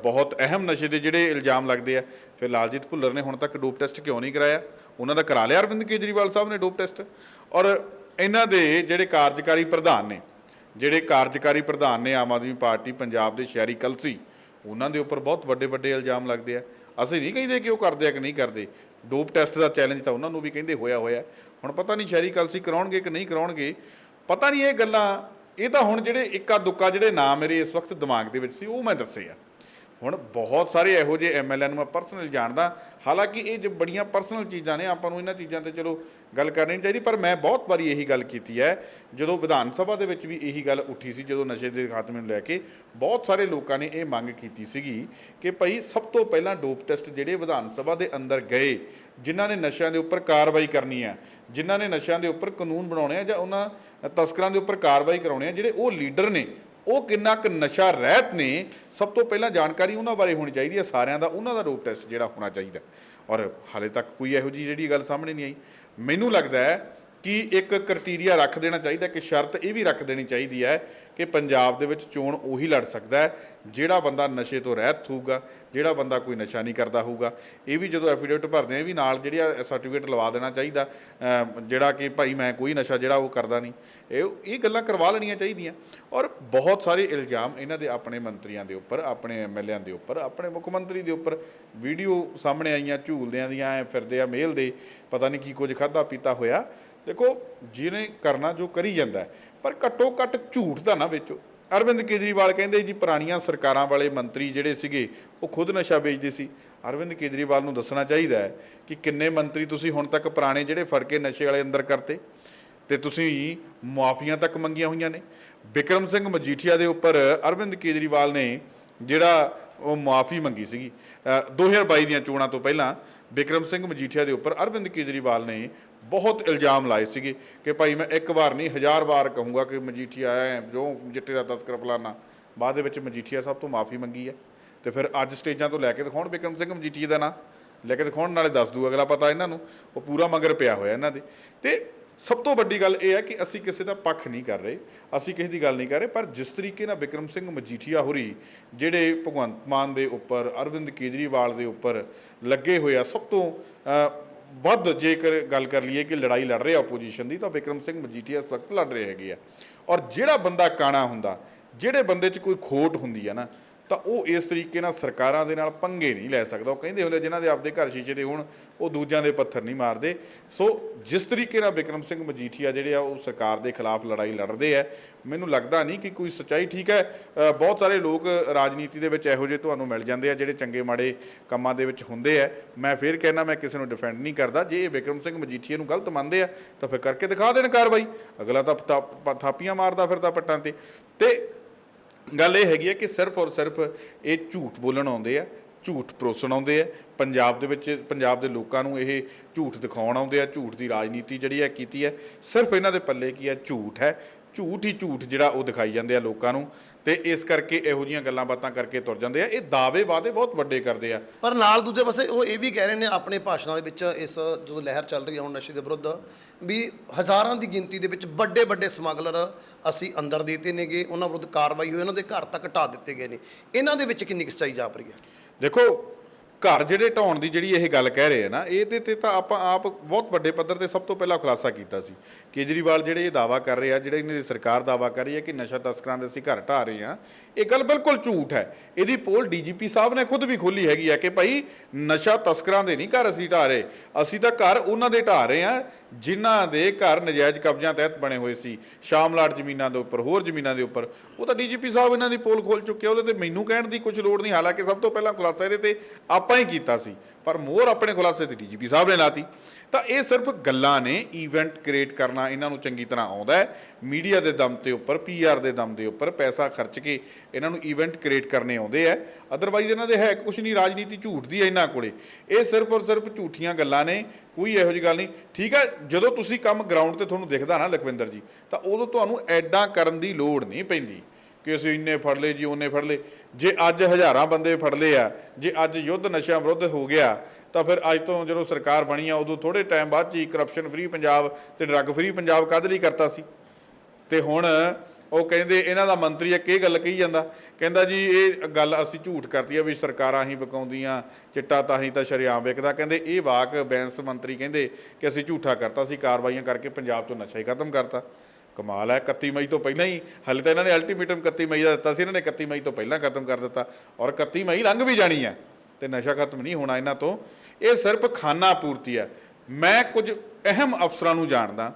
ਬਹੁਤ ਅਹਿਮ ਨਸ਼ੇ ਦੇ ਜਿਹੜੇ ਇਲਜ਼ਾਮ ਲੱਗਦੇ ਆ। ਫਿਰ ਲਾਲਜੀਤ ਭੁੱਲਰ ਨੇ ਹੁਣ ਤੱਕ ਡੋਪ ਟੈਸਟ ਕਿਉਂ ਨਹੀਂ ਕਰਾਇਆ? ਉਹਨਾਂ ਦਾ ਕਰਾ ਲਿਆ ਅਰਵਿੰਦ ਕੇਜਰੀਵਾਲ ਸਾਹਿਬ ਨੇ ਡੋਪ ਟੈਸਟ। ਔਰ ਇਹਨਾਂ ਦੇ ਜਿਹੜੇ ਕਾਰਜਕਾਰੀ ਪ੍ਰਧਾਨ ਨੇ, ਜਿਹੜੇ ਕਾਰਜਕਾਰੀ ਪ੍ਰਧਾਨ ਨੇ ਆਮ ਆਦਮੀ ਪਾਰਟੀ ਪੰਜਾਬ ਦੇ ਸ਼ਹਿਰੀ ਕਲਸੀ ਉਹਨਾਂ ਦੇ ਉੱਪਰ ਬਹੁਤ ਵੱਡੇ ਵੱਡੇ ਇਲਜ਼ਾਮ ਲੱਗਦੇ ਆ। ਅਸੀਂ ਨਹੀਂ ਕਹਿੰਦੇ ਕਿ ਉਹ ਕਰਦੇ ਆ ਕਿ ਨਹੀਂ ਕਰਦੇ। ਡੋਪ ਟੈਸਟ ਦਾ ਚੈਲੰਜ ਤਾਂ ਉਹਨਾਂ ਨੂੰ ਵੀ ਕਹਿੰਦੇ ਹੋਇਆ ਹੋਇਆ। ਹੁਣ ਪਤਾ ਨਹੀਂ ਸ਼ਹਿਰੀ ਕਲਸੀ ਕਰਾਉਣਗੇ ਕਿ ਨਹੀਂ ਕਰਾਉਣਗੇ। ਪਤਾ ਨਹੀਂ ਇਹ ਗੱਲਾਂ, ਇਹ ਤਾਂ ਹੁਣ ਜਿਹੜੇ ਇੱਕਾ ਦੁੱਕਾ ਜਿਹੜੇ ਨਾਮ ਮੇਰੇ ਇਸ ਵਕਤ ਦਿਮਾਗ ਦੇ ਵਿੱਚ ਸੀ, ਉਹ ਮੈਂ ਦੱਸੇ ਆ। ਹੁਣ ਬਹੁਤ ਸਾਰੇ ਇਹੋ ਜਿਹੇ ਐਮਐਲਏ ਨੂੰ ਮੈਂ ਪਰਸਨਲ ਜਾਣਦਾ, ਹਾਲਾਂਕਿ ਇਹ ਜੋ ਬੜੀਆਂ ਪਰਸਨਲ ਚੀਜ਼ਾਂ ਨੇ, ਆਪਾਂ ਨੂੰ ਇਹਨਾਂ ਚੀਜ਼ਾਂ ਤੇ ਚਲੋ ਗੱਲ ਕਰਨੀ ਚਾਹੀਦੀ, ਪਰ ਮੈਂ ਬਹੁਤ ਵਾਰੀ ਇਹੀ ਗੱਲ ਕੀਤੀ ਹੈ, ਜਦੋਂ ਵਿਧਾਨ ਸਭਾ ਦੇ ਵਿੱਚ ਵੀ ਇਹੀ ਗੱਲ ਉੱਠੀ ਸੀ, ਜਦੋਂ ਨਸ਼ੇ ਦੇ ਖਾਤਮੇ ਨੂੰ ਲੈ ਕੇ ਬਹੁਤ ਸਾਰੇ ਲੋਕਾਂ ਨੇ ਇਹ ਮੰਗ ਕੀਤੀ ਸੀਗੀ ਕਿ ਭਾਈ ਸਭ ਤੋਂ ਪਹਿਲਾਂ ਡੋਪ ਟੈਸਟ ਜਿਹੜੇ ਵਿਧਾਨ ਸਭਾ ਦੇ ਅੰਦਰ ਗਏ, ਜਿਨ੍ਹਾਂ ਨੇ ਨਸ਼ਿਆਂ ਦੇ ਉੱਪਰ ਕਾਰਵਾਈ ਕਰਨੀ ਹੈ, ਜਿਨ੍ਹਾਂ ਨੇ ਨਸ਼ਿਆਂ ਦੇ ਉੱਪਰ ਕਾਨੂੰਨ ਬਣਾਉਣੇ ਆ ਜਾਂ ਉਹਨਾਂ ਤਸਕਰਾਂ ਦੇ ਉੱਪਰ ਕਾਰਵਾਈ ਕਰਾਉਣੀ ਆ ਜਿਹੜੇ ਉਹ ਲੀਡਰ ਨੇ ਉਹ ਕਿੰਨਾ ਕੁ ਨਸ਼ਾ ਰਹਿਤ ਨੇ, ਸਭ ਤੋਂ ਪਹਿਲਾਂ ਜਾਣਕਾਰੀ ਉਹਨਾਂ ਬਾਰੇ ਹੋਣੀ ਚਾਹੀਦੀ ਹੈ, ਸਾਰਿਆਂ ਦਾ, ਉਹਨਾਂ ਦਾ ਡੋਪ ਟੈਸਟ ਜਿਹੜਾ ਹੋਣਾ ਚਾਹੀਦਾ ਔਰ ਹਾਲੇ ਤੱਕ ਕੋਈ ਇਹੋ ਜਿਹੀ ਜਿਹੜੀ ਗੱਲ ਸਾਹਮਣੇ ਨਹੀਂ ਆਈ। ਮੈਨੂੰ ਲੱਗਦਾ ਹੈ ਕਿ ਇੱਕ ਕ੍ਰਾਈਟੇਰੀਆ ਰੱਖ ਦੇਣਾ ਚਾਹੀਦਾ ਕਿ ਸ਼ਰਤ ਇਹ ਵੀ ਰੱਖ ਦੇਣੀ ਚਾਹੀਦੀ ਹੈ ਕਿ ਪੰਜਾਬ ਦੇ ਵਿੱਚ ਚੋਣ ਉਹੀ ਲੜ ਸਕਦਾ ਹੈ, ਜਿਹੜਾ ਬੰਦਾ ਨਸ਼ੇ ਤੋਂ ਰਹਿਤ ਹੋਊਗਾ, ਜਿਹੜਾ ਬੰਦਾ ਕੋਈ ਨਸ਼ਾ ਨਹੀਂ ਕਰਦਾ ਹੋਊਗਾ। ਇਹ ਵੀ ਜਦੋਂ ਐਫੀਡੇਵਿਟ ਭਰਦੇ ਆ, ਇਹ ਵੀ ਨਾਲ ਜਿਹੜੀ ਸਰਟੀਫਿਕੇਟ ਲਵਾ ਦੇਣਾ ਚਾਹੀਦਾ। ਜਿਹੜਾ ਕਿ ਭਾਈ ਮੈਂ ਕੋਈ ਨਸ਼ਾ ਜਿਹੜਾ ਉਹ ਕਰਦਾ ਨਹੀਂ। ਇਹ ਇਹ ਗੱਲਾਂ ਕਰਵਾ ਲੈਣੀਆਂ ਚਾਹੀਦੀਆਂ। ਔਰ ਬਹੁਤ ਸਾਰੇ ਇਲਜ਼ਾਮ ਇਹਨਾਂ ਦੇ ਆਪਣੇ ਮੰਤਰੀਆਂ ਦੇ ਉੱਪਰ, ਆਪਣੇ ਐਮਐਲਏਆਂ ਦੇ ਉੱਪਰ, ਆਪਣੇ ਮੁੱਖ ਮੰਤਰੀ ਦੇ ਉੱਪਰ ਵੀਡੀਓ ਸਾਹਮਣੇ ਆਈਆਂ, ਝੂਲਦਿਆਂ ਦੀਆਂ, ਐ ਫਿਰਦੇ ਆ ਮੇਲ ਦੇ, ਪਤਾ ਨਹੀਂ ਕੀ ਕੁਝ ਖਾਦਾ ਪੀਤਾ ਹੋਇਆ। ਦੇਖੋ, ਜਿਹਨੇ ਕਰਨਾ ਜੋ ਕਰੀ ਜਾਂਦਾ ਪਰ ਘੱਟੋ ਘੱਟ ਝੂਠ ਤਾਂ ਨਾ ਵੇਚੋ। ਅਰਵਿੰਦ ਕੇਜਰੀਵਾਲ ਕਹਿੰਦੇ ਜੀ ਪੁਰਾਣੀਆਂ ਸਰਕਾਰਾਂ ਵਾਲੇ ਮੰਤਰੀ ਜਿਹੜੇ ਸੀਗੇ ਉਹ ਖੁਦ ਨਸ਼ਾ ਵੇਚਦੇ ਸੀ। ਅਰਵਿੰਦ ਕੇਜਰੀਵਾਲ ਨੂੰ ਦੱਸਣਾ ਚਾਹੀਦਾ ਹੈ ਕਿ ਕਿੰਨੇ ਮੰਤਰੀ ਤੁਸੀਂ ਹੁਣ ਤੱਕ ਪੁਰਾਣੇ ਜਿਹੜੇ ਫੜ ਕੇ ਨਸ਼ੇ ਵਾਲੇ ਅੰਦਰ ਕਰਤੇ? ਤੇ ਤੁਸੀਂ ਮੁਆਫੀਆਂ ਤੱਕ ਮੰਗੀਆਂ ਹੋਈਆਂ ਨੇ। ਵਿਕਰਮ ਸਿੰਘ ਮਜੀਠੀਆ ਦੇ ਉੱਪਰ ਅਰਵਿੰਦ ਕੇਜਰੀਵਾਲ ਨੇ ਜਿਹੜਾ ਉਹ ਮੁਆਫੀ ਮੰਗੀ ਸੀਗੀ। ਅ, 2022 ਦੀਆਂ ਚੋਣਾਂ ਤੋਂ ਪਹਿਲਾਂ ਵਿਕਰਮ ਸਿੰਘ ਮਜੀਠੀਆ ਦੇ ਉੱਪਰ ਅਰਵਿੰਦ ਕੇਜਰੀਵਾਲ ਨੇ ਬਹੁਤ ਇਲਜ਼ਾਮ ਲਾਏ ਸੀਗੇ ਕਿ ਭਾਈ ਮੈਂ ਇੱਕ ਵਾਰ ਨਹੀਂ, ਹਜ਼ਾਰ ਵਾਰ ਕਹੂੰਗਾ ਕਿ ਮਜੀਠੀਆ ਆਇਆ ਜੋ ਜਿੱਟੇ ਦਾ ਤਸਕਰ ਫਲਾਨਾ, ਬਾਅਦ ਦੇ ਵਿੱਚ ਮਜੀਠੀਆ ਸਭ ਤੋਂ ਮਾਫੀ ਮੰਗੀ ਹੈ। ਤੇ ਫਿਰ ਅੱਜ ਸਟੇਜਾਂ ਤੋਂ ਲੈ ਕੇ ਦਿਖਾਉਣ, ਬਿਕਰਮ ਸਿੰਘ ਮਜੀਠੀਆ ਦਾ ਨਾਂ ਲੈ ਕੇ ਦਿਖਾਉਣ, ਨਾਲੇ ਦੱਸ ਦੂ, ਅਗਲਾ ਪਤਾ ਇਹਨਾਂ ਨੂੰ, ਉਹ ਪੂਰਾ ਮਗਰ ਪਿਆ ਹੋਇਆ ਇਹਨਾਂ ਦੇ। ਤੇ ਸਭ ਤੋਂ ਵੱਡੀ ਗੱਲ ਇਹ ਹੈ ਕਿ ਅਸੀਂ ਕਿਸੇ ਦਾ ਪੱਖ ਨਹੀਂ ਕਰ ਰਹੇ, ਅਸੀਂ ਕਿਸੇ ਦੀ ਗੱਲ ਨਹੀਂ ਕਰ ਰਹੇ, ਪਰ ਜਿਸ ਤਰੀਕੇ ਨਾਲ ਵਿਕਰਮ ਸਿੰਘ ਮਜੀਠੀਆ ਹੋਰੀ, ਜਿਹੜੇ ਭਗਵੰਤ ਮਾਨ ਦੇ ਉੱਪਰ, ਅਰਵਿੰਦ ਕੇਜਰੀਵਾਲ ਦੇ ਉੱਪਰ ਲੱਗੇ ਹੋਏ ਆ, ਸਭ ਤੋਂ ਵੱਧ ਜੇਕਰ ਗੱਲ ਕਰ ਲਈਏ ਕਿ ਲੜਾਈ ਲੜ ਰਹੇ ਆ ਆਪੋਜੀਸ਼ਨ ਦੀ, ਤਾਂ ਵਿਕਰਮ ਸਿੰਘ ਮਜੀਠੀਆ ਇਸ ਵਕਤ ਲੜ ਰਹੇ ਹੈਗੇ ਆ। ਔਰ ਜਿਹੜਾ ਬੰਦਾ ਕਾਣਾ ਹੁੰਦਾ, ਜਿਹੜੇ ਬੰਦੇ 'ਚ ਕੋਈ ਖੋਟ ਹੁੰਦੀ ਆ ਨਾ ਤਾਂ ਉਹ ਇਸ ਤਰੀਕੇ ਨਾਲ ਸਰਕਾਰਾਂ ਦੇ ਨਾਲ ਪੰਗੇ ਨਹੀਂ ਲੈ ਸਕਦਾ। ਉਹ ਕਹਿੰਦੇ ਹੁੰਦੇ ਜਿਨ੍ਹਾਂ ਦੇ ਆਪਦੇ ਘਰ ਸ਼ੀਸ਼ੇ ਦੇ ਹੋਣ, ਉਹ ਦੂਜਿਆਂ ਦੇ ਪੱਥਰ ਨਹੀਂ ਮਾਰਦੇ। ਸੋ ਜਿਸ ਤਰੀਕੇ ਨਾਲ ਵਿਕਰਮ ਸਿੰਘ ਮਜੀਠੀਆ ਜਿਹੜੇ ਆ, ਉਹ ਸਰਕਾਰ ਦੇ ਖਿਲਾਫ ਲੜਾਈ ਲੜਦੇ ਆ, ਮੈਨੂੰ ਲੱਗਦਾ ਨਹੀਂ ਕਿ ਕੋਈ ਸੱਚਾਈ ਠੀਕ ਹੈ। ਬਹੁਤ ਸਾਰੇ ਲੋਕ ਰਾਜਨੀਤੀ ਦੇ ਵਿੱਚ ਇਹੋ ਜਿਹੇ ਤੁਹਾਨੂੰ ਮਿਲ ਜਾਂਦੇ ਆ, ਜਿਹੜੇ ਚੰਗੇ ਮਾੜੇ ਕੰਮਾਂ ਦੇ ਵਿੱਚ ਹੁੰਦੇ ਆ। ਮੈਂ ਫੇਰ ਕਹਿਣਾ ਮੈਂ ਕਿਸੇ ਨੂੰ ਡਿਫੈਂਡ ਨਹੀਂ ਕਰਦਾ। ਜੇ ਇਹ ਵਿਕਰਮ ਸਿੰਘ ਮਜੀਠੀਆ ਨੂੰ ਗਲਤ ਮੰਨਦੇ ਆ, ਤਾਂ ਫਿਰ ਕਰਕੇ ਦਿਖਾ ਦੇਣ ਕਾਰਵਾਈ। ਅਗਲਾ ਤਾਂ ਥਾ- ਥਾਪੀਆਂ ਮਾਰਦਾ ਫਿਰਦਾ ਪੱਟਾਂ ਤੇ। ਤੇ ਗੱਲ ਇਹ ਹੈਗੀ ਹੈ ਕਿ ਸਿਰਫ ਔਰ ਸਿਰਫ ਇਹ ਝੂਠ ਬੋਲਣ ਆਉਂਦੇ ਆ, ਝੂਠ ਪਰੋਸਣ ਆਉਂਦੇ ਆ, ਪੰਜਾਬ ਦੇ ਵਿੱਚ, ਪੰਜਾਬ ਦੇ ਲੋਕਾਂ ਨੂੰ ਇਹ ਝੂਠ ਦਿਖਾਉਣ ਆਉਂਦੇ ਆ, ਝੂਠ ਦੀ ਰਾਜਨੀਤੀ ਜਿਹੜੀ ਹੈ ਕੀਤੀ ਹੈ, ਸਿਰਫ ਇਹਨਾਂ ਦੇ ਪੱਲੇ ਕੀ ਹੈ? ਝੂਠ ਹੈ। ਝੂਠ ਹੀ ਝੂਠ ਜਿਹੜਾ ਉਹ ਦਿਖਾਈ ਜਾਂਦੇ ਆ ਲੋਕਾਂ ਨੂੰ ਤੇ ਇਸ ਕਰਕੇ ਇਹੋ ਜੀਆਂ ਗੱਲਾਂ ਬਾਤਾਂ ਕਰਕੇ ਤੁਰ ਜਾਂਦੇ ਆ। ਇਹ ਦਾਅਵੇ ਵਾਅਦੇ ਬਹੁਤ ਵੱਡੇ ਕਰਦੇ ਆ। ਪਰ ਨਾਲ ਦੂਜੇ ਪਾਸੇ ਉਹ ਇਹ ਵੀ ਕਹਿ ਰਹੇ ਨੇ ਆਪਣੇ ਭਾਸ਼ਣਾਂ ਦੇ ਵਿੱਚ ਇਸ ਜਦੋਂ ਲਹਿਰ ਚੱਲ ਰਹੀ ਹੈ ਹੁਣ ਨਸ਼ੇ ਦੇ ਵਿਰੁੱਧ ਵੀ ਹਜ਼ਾਰਾਂ ਦੀ ਗਿਣਤੀ ਦੇ ਵਿੱਚ ਵੱਡੇ ਵੱਡੇ ਸਮਗਲਰ ਅਸੀਂ ਅੰਦਰ ਦੇਤੇ ਨੇਗੇ ਉਹਨਾਂ ਵਿਰੁੱਧ ਕਾਰਵਾਈ ਹੋਈ ਉਹਨਾਂ ਦੇ ਘਰ ਤੱਕ ਢਾ ਦਿੱਤੇ ਗਏ ਨੇ। ਇਹਨਾਂ ਦੇ ਵਿੱਚ ਕਿੰਨੀ ਸੱਚਾਈ ਜਾਪ ਰਹੀ ਹੈ? ਦੇਖੋ ਘਰ ਜਿਹੜੇ ਢਾਉਣ ਦੀ ਜਿਹੜੀ ਇਹ ਗੱਲ ਕਹਿ ਰਹੇ ਆ ਨਾ ਇਹਦੇ ਤੇ ਤਾਂ ਆਪਾਂ ਆਪ ਬਹੁਤ ਵੱਡੇ ਪੱਧਰ ਤੇ ਸਭ ਤੋਂ ਪਹਿਲਾਂ ਖੁਲਾਸਾ ਕੀਤਾ ਸੀ। ਕੇਜਰੀਵਾਲ ਜਿਹੜੇ ਇਹ ਦਾਵਾ ਕਰ ਰਹੇ ਆ ਜਿਹੜੇ ਇਹਨਾਂ ਦੀ ਸਰਕਾਰ ਦਾਵਾ ਕਰ ਰਹੀ ਹੈ ਕਿ ਨਸ਼ਾ ਤਸਕਰਾਂ ਦੇ ਅਸੀਂ ਘਰ ਢਾ ਰਹੇ ਆ ਇਹ ਗੱਲ ਬਿਲਕੁਲ ਝੂਠ ਹੈ। ਇਹਦੀ ਪੋਲ ਡੀਜੀਪੀ ਸਾਹਿਬ ਨੇ ਖੁਦ ਵੀ ਖੋਲੀ ਹੈਗੀ ਆ ਕਿ ਭਾਈ ਨਸ਼ਾ ਤਸਕਰਾਂ ਦੇ ਨਹੀਂ ਘਰ ਅਸੀਂ ਢਾ ਰਹੇ ਅਸੀਂ ਤਾਂ ਘਰ ਉਹਨਾਂ ਦੇ ਢਾ ਰਹੇ ਆ ਜਿਨ੍ਹਾਂ ਦੇ ਘਰ ਨਜਾਇਜ਼ ਕਬਜ਼ਿਆਂ ਤਹਿਤ ਬਣੇ ਹੋਏ ਸੀ ਸ਼ਾਮਲਾਟ ਜ਼ਮੀਨਾਂ ਦੇ ਉੱਪਰ ਹੋਰ ਜ਼ਮੀਨਾਂ ਦੇ ਉੱਪਰ। ਉਹ ਤਾਂ ਡੀਜੀਪੀ ਸਾਹਿਬ ਇਹਨਾਂ ਦੀ ਪੋਲ ਖੋਲ ਚੁੱਕੇ ਆ, ਉਹਦੇ ਤੇ ਮੈਨੂੰ ਕਹਿਣ ਦੀ ਕੁਝ ਲੋੜ ਨਹੀਂ ਹਾਲਾਂਕਿ ਸਭ ਤੋਂ ਪਹਿਲਾਂ ਖੁਲਾਸਾ ਇਹਦੇ ਤੇ ਆਪਾਂ ਹੀ ਕੀਤਾ ਸੀ। ਪਰ ਮੋਰ ਆਪਣੇ ਖੁਲਾਸੇ ਤੇ ਡੀਜੀਪੀ ਸਾਹਿਬ ਨੇ ਲਾਤੀ। ਤਾਂ ਇਹ ਸਿਰਫ ਗੱਲਾਂ ਨੇ ਇਵੈਂਟ ਕ੍ਰੀਏਟ ਕਰਨਾ ਇਹਨਾਂ ਨੂੰ ਚੰਗੀ ਤਰ੍ਹਾਂ ਆਉਂਦਾ ਹੈ। ਮੀਡੀਆ ਦੇ ਦਮ ਤੇ ਉੱਪਰ ਪੀਆਰ ਦੇ ਦਮ ਦੇ ਉੱਪਰ ਪੈਸਾ ਖਰਚ ਕੇ ਇਹਨਾਂ ਨੂੰ ਇਵੈਂਟ ਕ੍ਰੀਏਟ ਕਰਨੇ ਆਉਂਦੇ ਆ ਅਦਰਵਾਈਜ਼ ਇਹਨਾਂ ਦੇ ਹੈ ਕੁਝ ਨਹੀਂ, ਰਾਜਨੀਤੀ ਝੂਠ ਦੀ ਹੈ ਇਹਨਾਂ ਕੋਲੇ। ਇਹ ਸਿਰਫ ਔਰ ਸਿਰਫ ਝੂਠੀਆਂ ਗੱਲਾਂ ਨੇ, ਕੋਈ ਇਹੋ ਜਿਹੀ ਗੱਲ ਨਹੀਂ। ਠੀਕ ਹੈ, ਜਦੋਂ ਤੁਸੀਂ ਕੰਮ ਗਰਾਊਂਡ ਤੇ ਤੁਹਾਨੂੰ ਦਿਖਦਾ ਨਾ ਲਖਵਿੰਦਰ ਜੀ, ਤਾਂ ਉਦੋਂ ਤੁਹਾਨੂੰ ਐਡਾਂ ਕਰਨ ਦੀ ਲੋੜ ਨਹੀਂ ਪੈਂਦੀ। ਕਿ ਅਸੀਂ ਇੰਨੇ ਫੜ ਲਏ ਜੀ, ਉਹਨੇ ਫੜ ਲਏ। ਜੇ ਅੱਜ ਹਜ਼ਾਰਾਂ ਬੰਦੇ ਫੜ ਲਏ ਆ, ਜੇ ਅੱਜ ਯੁੱਧ ਨਸ਼ਿਆਂ ਵਿਰੁੱਧ ਹੋ ਗਿਆ, ਤਾਂ ਫਿਰ ਅੱਜ ਤੋਂ ਜਦੋਂ ਸਰਕਾਰ ਬਣੀ ਆ, ਉਦੋਂ ਥੋੜੇ ਟਾਈਮ ਬਾਅਦ 'ਚ ਹੀ ਕਰਪਸ਼ਨ ਫ੍ਰੀ ਪੰਜਾਬ ਤੇ ਡਰੱਗ ਫ੍ਰੀ ਪੰਜਾਬ ਕਦ ਲਈ ਕਰਤਾ ਸੀ? ਤੇ ਹੁਣ ਉਹ ਕਹਿੰਦੇ ਇਹਨਾਂ ਦਾ ਮੰਤਰੀ ਇੱਕ ਇਹ ਗੱਲ ਕਹੀ ਜਾਂਦਾ, ਕਹਿੰਦਾ ਜੀ ਇਹ ਗੱਲ ਅਸੀਂ ਝੂਠ ਕਰਤੀ ਆ ਵੀ ਸਰਕਾਰਾਂ ਹੀ ਵਿਕਾਉਂਦੀਆਂ, ਚਿੱਟਾ ਤਾਂ ਹੀ ਤਾਂ ਸ਼ਰੇਆਮ ਵਿਕਦਾ। ਕਹਿੰਦੇ ਇਹ ਵਾਕ ਬੈਂਸ ਮੰਤਰੀ ਕਹਿੰਦੇ ਕਿ ਅਸੀਂ ਝੂਠਾ ਕਰਤਾ ਸੀ, ਕਾਰਵਾਈਆਂ ਕਰਕੇ ਪੰਜਾਬ ਤੋਂ ਨਸ਼ਾ ਹੀ ਖਤਮ ਕਰਤਾ। ਕਮਾਲ ਹੈ 31 ਮਈ ਤੋਂ ਪਹਿਲਾਂ ਹੀ, ਹਲੇ ਤਾਂ ਇਹਨਾਂ ਨੇ ਅਲਟੀਮੇਟਮ 31 ਮਈ ਦਾ ਦਿੱਤਾ ਸੀ, ਇਹਨਾਂ ਨੇ 31 ਮਈ ਤੋਂ ਪਹਿਲਾਂ ਖਤਮ ਕਰ ਦਿੱਤਾ ਔਰ 31 ਮਈ ਲੰਘ ਵੀ ਜਾਣੀ ਹੈ ਤੇ ਨਸ਼ਾ ਖਤਮ ਨਹੀਂ ਹੋਣਾ ਇਹਨਾਂ ਤੋਂ। ਇਹ ਸਿਰਫ ਖਾਨਾ ਪੂਰਤੀ ਹੈ। ਮੈਂ ਕੁਝ ਅਹਿਮ ਅਫਸਰਾਂ ਨੂੰ ਜਾਣਦਾ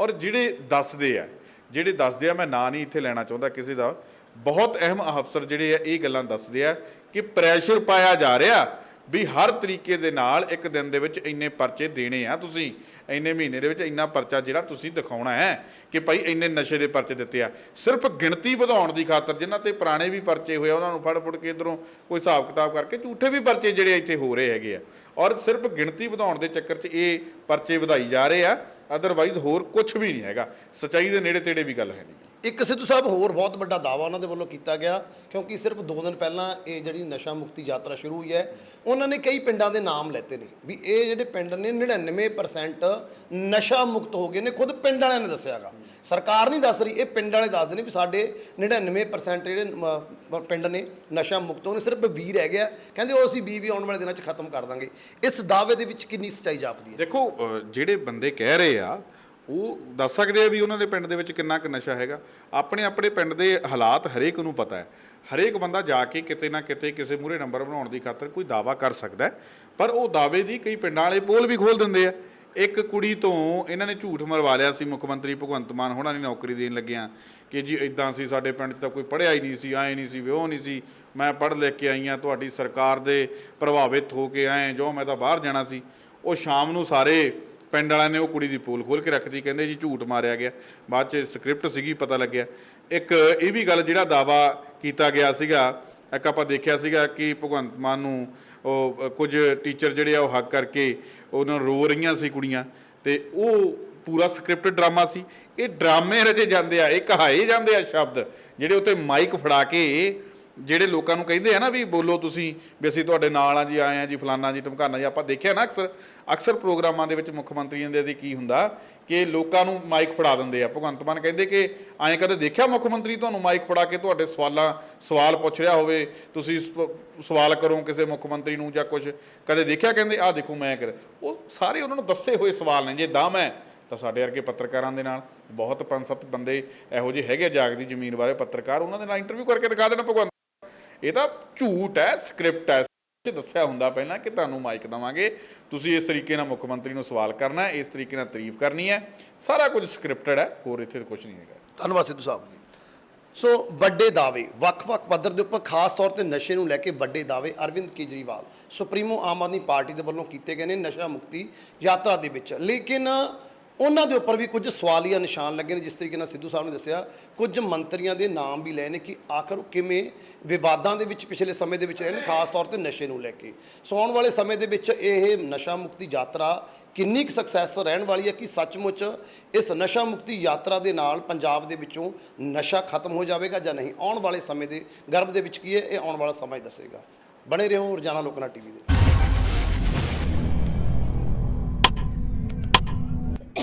ਔਰ ਜਿਹੜੇ ਦੱਸਦੇ ਆ, ਜਿਹੜੇ ਦੱਸਦੇ ਆ, ਮੈਂ ਨਾਂ ਨਹੀਂ ਇੱਥੇ ਲੈਣਾ ਚਾਹੁੰਦਾ ਕਿਸੇ ਦਾ। ਬਹੁਤ ਅਹਿਮ ਅਫਸਰ ਜਿਹੜੇ ਆ, ਇਹ ਗੱਲਾਂ ਦੱਸਦੇ ਆ ਕਿ ਪ੍ਰੈਸ਼ਰ ਪਾਇਆ ਜਾ ਰਿਹਾ ਵੀ ਹਰ ਤਰੀਕੇ ਦੇ ਨਾਲ ਇੱਕ ਦਿਨ ਦੇ ਵਿੱਚ ਇੰਨੇ ਪਰਚੇ ਦੇਣੇ ਆ ਤੁਸੀਂ। ਇੰਨੇ ਮਹੀਨੇ ਦੇ ਵਿੱਚ ਇੰਨਾ ਪਰਚਾ ਜਿਹੜਾ ਤੁਸੀਂ ਦਿਖਾਉਣਾ ਹੈ ਕਿ ਭਾਈ ਇੰਨੇ ਨਸ਼ੇ ਦੇ ਪਰਚੇ ਦਿੱਤੇ ਆ। ਸਿਰਫ ਗਿਣਤੀ ਵਧਾਉਣ ਦੀ ਖਾਤਰ ਜਿਨ੍ਹਾਂ ਤੇ ਪੁਰਾਣੇ ਵੀ ਪਰਚੇ ਹੋਏ ਆ, ਉਹਨਾਂ ਨੂੰ ਫੜ ਫੜ ਕੇ ਇਧਰੋਂ ਕੋਈ ਹਿਸਾਬ ਕਿਤਾਬ ਕਰਕੇ ਝੂਠੇ ਵੀ ਪਰਚੇ ਜਿਹੜੇ ਇੱਥੇ ਹੋ ਰਹੇ ਹੈਗੇ ਆ। ਔਰ ਸਿਰਫ ਗਿਣਤੀ ਵਧਾਉਣ ਦੇ ਚੱਕਰ 'ਚ ਇਹ ਪਰਚੇ ਵਧਾਈ ਜਾ ਰਹੇ ਆ ਅਦਰਵਾਈਜ਼ ਹੋਰ ਕੁਝ ਵੀ ਨਹੀਂ ਹੈਗਾ। ਸਚਾਈ ਦੇ ਨੇੜੇ ਤੇੜੇ ਵੀ ਗੱਲ ਹੈ ਨਹੀਂ। ਇੱਕ ਸਿੱਧੂ ਸਾਹਿਬ ਹੋਰ ਬਹੁਤ ਵੱਡਾ ਦਾਵਾ ਉਹਨਾਂ ਦੇ ਵੱਲੋਂ ਕੀਤਾ ਗਿਆ ਕਿਉਂਕਿ ਸਿਰਫ 2 ਦਿਨ ਪਹਿਲਾਂ ਇਹ ਜਿਹੜੀ ਨਸ਼ਾ ਮੁਕਤੀ ਯਾਤਰਾ ਸ਼ੁਰੂ ਹੋਈ ਹੈ ਉਹਨਾਂ ਨੇ ਕਈ ਪਿੰਡਾਂ ਦੇ ਨਾਮ ਲੈਤੇ ਨੇ ਵੀ ਇਹ ਜਿਹੜੇ ਪਿੰਡ ਨੇ 99% ਨਸ਼ਾ ਮੁਕਤ ਹੋ ਗਏ ਨੇ ਖੁਦ ਪਿੰਡ ਵਾਲਿਆਂ ਨੇ ਦੱਸਿਆਗਾ ਸਰਕਾਰ ਨਹੀਂ ਦੱਸ ਰਹੀ ਇਹ ਪਿੰਡ ਵਾਲੇ ਦੱਸਦੇ ਨੇ ਵੀ ਸਾਡੇ 99% ਜਿਹੜੇ ਮ, ਪਿੰਡ ਨੇ ਨਸ਼ਾ ਮੁਕਤ ਹੋਣੇ ਸਿਰਫ 20 ਰਹਿ ਗਿਆ। ਕਹਿੰਦੇ ਉਹ ਅਸੀਂ 20 ਵੀ ਆਉਣ ਵਾਲੇ ਦਿਨਾਂ 'ਚ ਖਤਮ ਕਰ ਦਾਂਗੇ। ਇਸ ਦਾਅਵੇ ਦੇ ਵਿੱਚ ਕਿੰਨੀ ਸੱਚਾਈ ਜਾਪਦੀ ਹੈ? ਦੇਖੋ ਜਿਹੜੇ ਬੰਦੇ ਕਹਿ ਰਹੇ ਆ ਉਹ ਦੱਸ ਸਕਦੇ ਆ ਵੀ ਉਹਨਾਂ ਦੇ ਪਿੰਡ ਦੇ ਵਿੱਚ ਕਿੰਨਾ ਕੁ ਨਸ਼ਾ ਹੈਗਾ? ਆਪਣੇ ਆਪਣੇ ਪਿੰਡ ਦੇ ਹਾਲਾਤ ਹਰੇਕ ਨੂੰ ਪਤਾ ਹੈ। ਹਰੇਕ ਬੰਦਾ ਜਾ ਕੇ ਕਿਤੇ ਨਾ ਕਿਤੇ ਕਿਸੇ ਮੂਹਰੇ ਨੰਬਰ ਬਣਾਉਣ ਦੀ ਖਾਤਰ ਕੋਈ ਦਾਵਾ ਕਰ ਸਕਦਾ ਪਰ ਉਹ ਦਾਅਵੇ ਦੀ ਕਈ ਪਿੰਡਾਂ ਵਾਲੇ ਪੋਲ ਵੀ ਖੋਲ ਦਿੰਦੇ ਆ। ਇੱਕ ਕੁੜੀ ਤੋਂ ਇਹਨਾਂ ਨੇ ਝੂਠ ਮਰਵਾ ਲਿਆ ਸੀ, ਮੁੱਖ ਮੰਤਰੀ ਭਗਵੰਤ ਮਾਨ ਹੋਣਾ ਨੇ ਨੌਕਰੀ ਦੇਣ ਲੱਗਿਆ। ਕਿ ਜੀ ਇਦਾਂ ਸੀ, ਸਾਡੇ ਪਿੰਡ 'ਚ ਤਾਂ ਕੋਈ ਪੜ੍ਹਿਆ ਹੀ ਨਹੀਂ ਸੀ, ਆਏ ਨਹੀਂ ਸੀ, ਵਿਆਹ ਨਹੀਂ ਸੀ। ਮੈਂ ਪੜ੍ਹ ਲਿਖ ਕੇ ਆਈ ਹਾਂ, ਤੁਹਾਡੀ ਸਰਕਾਰ ਦੇ ਪ੍ਰਭਾਵਿਤ ਹੋ ਕੇ ਆਏ, ਜੋ ਮੈਂ ਤਾਂ ਬਾਹਰ ਜਾਣਾ ਸੀ। ਉਹ ਸ਼ਾਮ ਨੂੰ ਸਾਰੇ ਪਿੰਡ ਵਾਲਿਆਂ ਨੇ ਉਹ ਕੁੜੀ ਦੀ ਪੋਲ ਖੋਲ ਕੇ ਰੱਖਤੀ, ਕਹਿੰਦੇ ਜੀ ਝੂਠ ਮਾਰਿਆ ਗਿਆ। ਬਾਅਦ ਚ ਸਕ੍ਰਿਪਟ ਸੀਗੀ, ਪਤਾ ਲੱਗਿਆ। ਇੱਕ ਇਹ ਵੀ ਗੱਲ ਜਿਹੜਾ ਦਾਵਾ ਕੀਤਾ ਗਿਆ ਸੀਗਾ, ਇੱਕ ਆਪਾਂ ਦੇਖਿਆ ਸੀਗਾ ਕਿ ਭਗਵੰਤ ਮਾਨ ਨੂੰ ਉਹ ਕੁਝ ਟੀਚਰ ਜਿਹੜੇ ਆ ਉਹ ਹੱਕ ਕਰਕੇ ਉਹਨਾਂ ਨੂੰ ਰੋ ਰਹੀਆਂ ਸੀ ਕੁੜੀਆਂ ਤੇ ਉਹ ਪੂਰਾ ਸਕ੍ਰਿਪਟ ਡਰਾਮਾ ਸੀ। ਇਹ ਡਰਾਮੇ ਰਚੇ ਜਾਂਦੇ ਆ ਇਹ ਕਹਾਏ ਜਾਂਦੇ ਆ ਸ਼ਬਦ ਜਿਹੜੇ ਉੱਤੇ ਮਾਈਕ ਫੜਾ ਕੇ ਜਿਹੜੇ ਲੋਕਾਂ ਨੂੰ ਕਹਿੰਦੇ ਆ ਨਾ ਵੀ ਬੋਲੋ ਤੁਸੀਂ, ਵੀ ਅਸੀਂ ਤੁਹਾਡੇ ਨਾਲ ਆ ਜੀ, ਆਏ ਆ ਜੀ, ਫਲਾਨਾ ਜੀ ਧਮਕਾਨਾ ਜੀ, ਆਪਾਂ ਦੇਖਿਆ ਨਾ ਅਕਸਰ ਅਕਸਰ ਪ੍ਰੋਗਰਾਮਾਂ ਦੇ ਵਿੱਚ ਮੁੱਖ ਮੰਤਰੀਆਂ ਦੇ ਦੀ ਕੀ ਹੁੰਦਾ ਕਿ ਲੋਕਾਂ ਨੂੰ ਮਾਈਕ ਫੜਾ ਦਿੰਦੇ ਆ। ਭਗਵੰਤ ਮਾਨ ਕਹਿੰਦੇ ਕਿ ਐਂ ਕਦੇ ਦੇਖਿਆ ਮੁੱਖ ਮੰਤਰੀ ਤੁਹਾਨੂੰ ਮਾਈਕ ਫੜਾ ਕੇ ਤੁਹਾਡੇ ਸਵਾਲਾਂ, ਸਵਾਲ ਪੁੱਛ ਰਿਹਾ ਹੋਵੇ, ਤੁਸੀਂ ਸ- ਸਵਾਲ ਕਰੋ ਕਿਸੇ ਮੁੱਖ ਮੰਤਰੀ ਨੂੰ ਜਾਂ ਕੁਝ ਕਦੇ ਦੇਖਿਆ ਕਹਿੰਦੇ, ਆਹ ਦੇਖੋ ਮੈਂ ਕਰ ਉਹ ਸਾਰੇ ਉਹਨਾਂ ਨੂੰ ਦੱਸੇ ਹੋਏ ਸਵਾਲ ਨੇ, ਜੇ ਦਮ ਹੈ ਤਾਂ ਸਾਡੇ ਵਰਗੇ ਪੱਤਰਕਾਰਾਂ ਦੇ ਨਾਲ ਬਹੁਤ ਪੰਜ ਸੱਤ ਬੰਦੇ ਇਹੋ ਜਿਹੇ ਹੈਗੇ ਆ, ਜਾਗਦੀ ਜ਼ਮੀਨ ਬਾਰੇ ਪੱਤਰਕਾਰ, ਉਹਨਾਂ ਦੇ ਨਾਲ ਇੰਟਰਵਿਊ ਕਰਕੇ ਦਿਖਾ ਦੇਣਾ ਭਗਵੰਤ ਇਹ ਤਾਂ ਝੂਠ ਹੈ, ਸਕ੍ਰਿਪਟ ਹੈ। ਚ ਦੱਸਿਆ ਹੁੰਦਾ ਪਹਿਲਾਂ ਕਿ ਤੁਹਾਨੂੰ ਮਾਈਕ ਦਵਾਂਗੇ। ਤੁਸੀਂ ਇਸ ਤਰੀਕੇ ਨਾਲ ਮੁੱਖ ਮੰਤਰੀ ਨੂੰ ਸਵਾਲ ਕਰਨਾ ਇਸ ਤਰੀਕੇ ਨਾਲ ਤਾਰੀਫ ਕਰਨੀ ਹੈ। ਸਾਰਾ ਕੁਝ ਸਕ੍ਰਿਪਟਡ ਹੈ, ਹੋਰ ਇੱਥੇ ਕੁਝ ਨਹੀਂ ਹੈਗਾ। ਧੰਨਵਾਦ ਸਿੱਧੂ ਸਾਹਿਬ ਸੋ ਵੱਡੇ ਦਾਅਵੇ, ਵੱਖ-ਵੱਖ ਪੱਧਰ ਦੇ ਉੱਪਰ ਖਾਸ ਤੌਰ ਤੇ ਨਸ਼ੇ ਨੂੰ ਲੈ ਕੇ ਵੱਡੇ ਦਾਅਵੇ ਅਰਵਿੰਦ ਕੇਜਰੀਵਾਲ। ਸੁਪਰੀਮੋ ਆਮ ਆਦਮੀ ਪਾਰਟੀ ਦੇ ਵੱਲੋਂ ਕੀਤੇ ਗਏ ਨੇ ਨਸ਼ਾ ਮੁਕਤੀ ਯਾਤਰਾ ਦੇ ਵਿੱਚ। ਲੇਕਿਨ ਉਹਨਾਂ ਦੇ ਉੱਪਰ ਵੀ ਕੁਝ ਸਵਾਲੀਆ ਨਿਸ਼ਾਨ ਲੱਗੇ ਨੇ, ਜਿਸ ਤਰੀਕੇ ਨਾਲ ਸਿੱਧੂ ਸਾਹਿਬ ਨੇ ਦੱਸਿਆ, ਕੁਝ ਮੰਤਰੀਆਂ ਦੇ ਨਾਮ ਵੀ ਲਏ ਨੇ ਕਿ ਆਖਰ ਉਹ ਕਿਵੇਂ ਵਿਵਾਦਾਂ ਦੇ ਵਿੱਚ ਪਿਛਲੇ ਸਮੇਂ ਦੇ ਵਿੱਚ ਰਹੇ ਨੇ, ਖਾਸ ਤੌਰ ਤੇ ਨਸ਼ੇ ਨੂੰ ਲੈ ਕੇ। ਸੋ ਆਉਣ ਵਾਲੇ ਸਮੇਂ ਦੇ ਵਿੱਚ ਇਹ ਨਸ਼ਾ ਮੁਕਤੀ ਯਾਤਰਾ ਕਿੰਨੀ ਕੁ ਸਕਸੈਸ ਰਹਿਣ ਵਾਲੀ ਹੈ ਕਿ ਸੱਚਮੁੱਚ ਇਸ ਨਸ਼ਾ ਮੁਕਤੀ ਯਾਤਰਾ ਦੇ ਨਾਲ ਪੰਜਾਬ ਦੇ ਵਿੱਚੋਂ ਨਸ਼ਾ ਖਤਮ ਹੋ ਜਾਵੇਗਾ ਜਾਂ ਨਹੀਂ? ਆਉਣ ਵਾਲੇ ਸਮੇਂ ਦੇ, ਗਰਭ ਦੇ ਵਿੱਚ ਕੀ ਹੈ, ਇਹ ਆਉਣ ਵਾਲਾ ਸਮਾਂ ਹੀ ਦੱਸੇਗਾ। ਬਣੇ ਰਹੋ ਰੋਜ਼ਾਨਾ ਲੋਕਨਾ ਟੀਵੀ ਦੇ